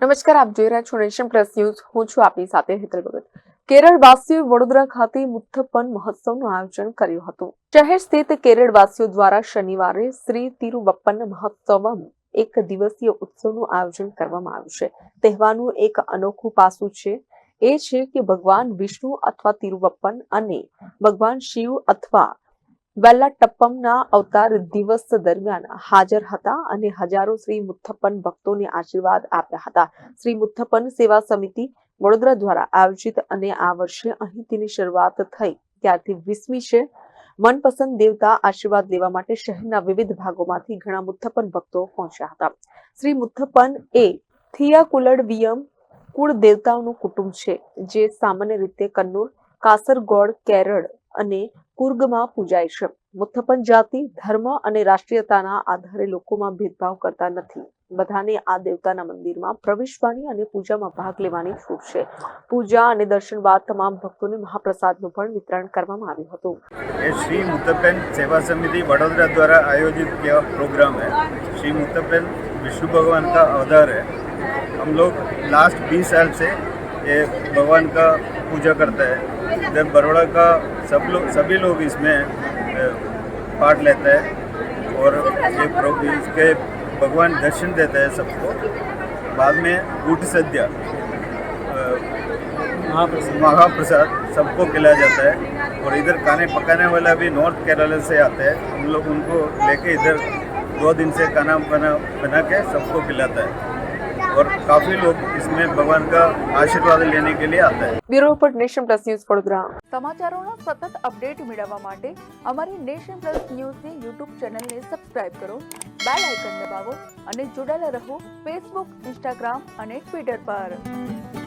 નમસ્કાર, આપ જોઈ રહ્યા છો નેશન પ્લસ ન્યૂઝ. હું છું આપની સાથે હેતલ ભગત. કેરળવાસીઓએ વડોદરા ખાતે મુથપ્પન મહોત્સવનું આયોજન કર્યું હતું. શહેર સ્થિત કેરળવાસીઓ દ્વારા શનિવારે શ્રી તિરુબપ્પન મહોત્સવમ એક દિવસીય ઉત્સવનું આયોજન કરવામાં આવ્યું છે. તહેવારનું એક અનોખું પાસું છે, એ છે કે ભગવાન વિષ્ણુ અથવા તિરુબપ્પન અને ભગવાન શિવ અથવા વેલ્લાટપ્પમના અવતાર દિવસ દરમિયાન હાજર હતા અને હજારો શ્રી મુથપ્પન ભક્તોને આશીર્વાદ આપ્યા હતા. શ્રી મુથપ્પન સેવા સમિતિ વડોદરા દ્વારા આયોજિત અને આ વર્ષે અહીં તેની શરૂઆત થઈ. ત્યારથી વીસમી છે. મનપસંદ દેવતા આશીર્વાદ લેવા માટે શહેરના વિવિધ ભાગોમાંથી ઘણા મુથપ્પન ભક્તો પહોંચ્યા હતા. શ્રી મુથપ્પન એ થિયાકુલડવિયમ કુળ દેવતાઓનું કુટુંબ છે, જે સામાન્ય રીતે કન્નૂર, કાસરગોડ, કેરળ અને કુર્ગમાં પૂજાય છે મુથ્થપન જાતિ ધર્મ અને રાષ્ટ્રીયતાના આધારે લોકોમાં ભેદભાવ કરતા નથી બધાને આ દેવતાના મંદિરમાં પ્રવેશવાની અને પૂજામાં ભાગ લેવાની છૂટ છે પૂજા અને દર્શન બાદ તમામ ભક્તોને મહાપ્રસાદનું પણ વિતરણ કરવામાં આવ્યું હતું ये श्री मुत्तपेन सेवा समिति वडोदरा द्वारा आयोजित किया प्रोग्राम है श्री मुत्तपेन विष्णु भगवान का अवतार है हम लोग लास्ट 20 साल से ये भगवान का पूजा करता है। इधर बड़ौदा का सब लोग सभी लोग इसमें पार्ट लेते हैं। और इसके भगवान दर्शन देते हैं सबको। बाद में गुट सद्या महाप्रसाद सबको खिलाया जाता है। और इधर खाने पकाने वाला भी नॉर्थ केरला से आते हैं। हम लोग उनको लेके इधर दो दिन से खाना बना बना के सबको खिलाता है। और काफ़ी लोग इसमें भगवान का आशीर्वाद लेने के लिए आते हैं bureau report nation plus news Vadodara સમાચારોનો સતત અપડેટ મેળવવા માટે અમારી નેશન પ્લસ ન્યૂઝની યુટ્યુબ ચેનલને સબસ્ક્રાઇબ કરો બેલ આઇકન દબાવો અને જોડાયેલા રહો ફેસબુક ઇન્સ્ટાગ્રામ અને ટ્વિટર પર